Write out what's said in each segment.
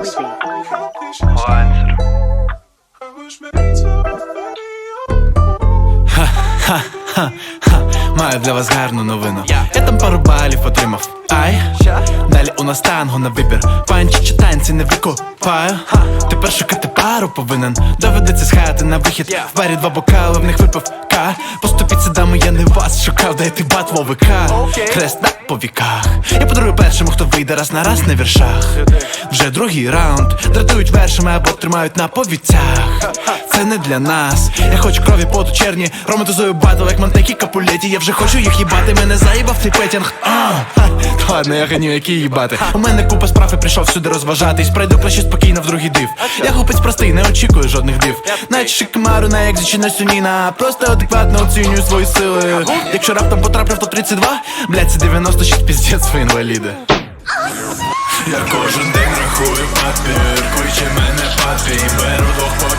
Лансер. Ха-ха-ха, маю для вас гарну новину. Я там пару балів отримав. Ай, далі у нас танго на вибір. Панчі чи танці не викупаю. Тепер шукати пару повинен. Доведеться з хати на вихід. В барі два бокали в них випив дайте батло ВК Хрест на повіках. Я подарую першому, хто вийде раз на раз на віршах. Вже другий раунд. Дратують вершами або тримають на повіцях. Це не для нас. Я хочу крові поту черні. Романтизую батл, як мантекі капулеті. Я вже хочу їх їбати. Мене заїбав цей петінг. Ладно, я ганю, які їбати. У мене купа справ прийшов сюди розважатись. Пройду краще спокійно в другий див. Я хлопець простий, не очікую жодних див. Навіть шикмару на екзичі на сюніна. Просто адекватно оцінюю свої сили. Якщо раптом потраплю в топ 32, блядь, це 96 піздець ви інваліди. Я кожен день рахую папір Кличе мене папі Беру двох по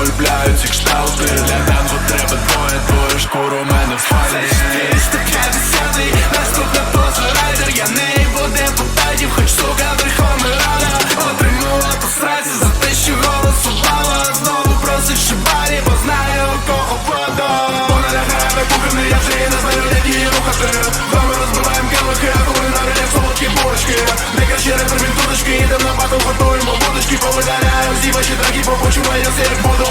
експандер Полюбляю ці кшталти Для танго треба двоє Твою шкуру мене в спальні 250 Наступна поза райдер. Я не буде попадів Хоч сука верхом і рада. Отримала по сраці За те, що голос Знову просить шибарі Бо знаю кого вода. Вона лягає кухонний Я вже не знаю як її рухати. Вами розбиваєм келихи А коли навіть солодкі булочки Найкращі репер від дудочки Йдем на батл, готуємо будочки Повидаляємо всі ваші драки Побочуваємося як буду